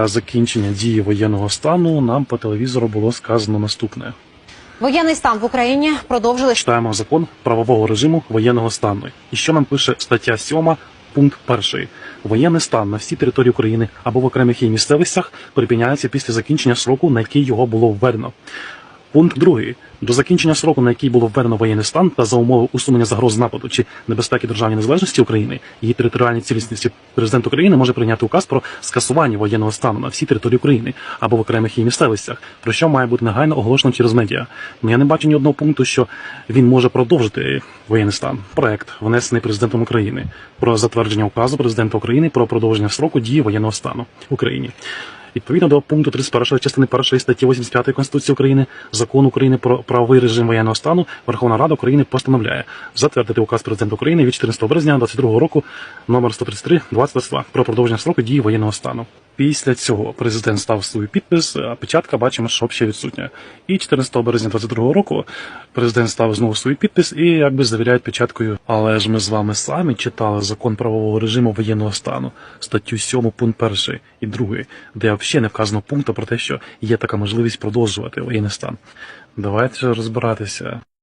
закінчення дії воєнного стану нам по телевізору було сказано наступне: Воєнний стан в Україні продовжили читаємо закон правового режиму воєнного стану. І що нам пише стаття 7, пункт 1. Воєнний стан на всій території України або в окремих її місцевостях припиняється після закінчення сроку, на який його було введено. Пункт 2. До закінчення сроку, на який було введено воєнний стан, та за умови усунення загроз нападу чи небезпеки державній незалежності України, її територіальній цілісності, президент України може прийняти указ про скасування воєнного стану на всій території України або в окремих її місцевостях, про що має бути негайно оголошено через медіа. Ну я не бачу ні одного пункту, що він може продовжити воєнний стан. Проект внесений президентом України про затвердження указу президента України про продовження сроку дії воєнного стану в Україні. Відповідно до пункту 31 частини 1 статті 85 Конституції України, Закон України про правовий режим воєнного стану, Верховна Рада України постановляє затвердити указ президента України від 14 березня 2022 року номер 133 2022 про продовження строку дії воєнного стану. Після цього президент став свій підпис, а печатка бачимо, що ще відсутня. І 14 березня 2022 року президент став знову свій підпис і якби завіряють печаткою. Але ж ми з вами самі читали закон правового режиму воєнного стану, статтю 7 пункт 1 і 2, де взагалі не вказано пункту про те, що є така можливість продовжувати воєнний стан. Давайте розбиратися.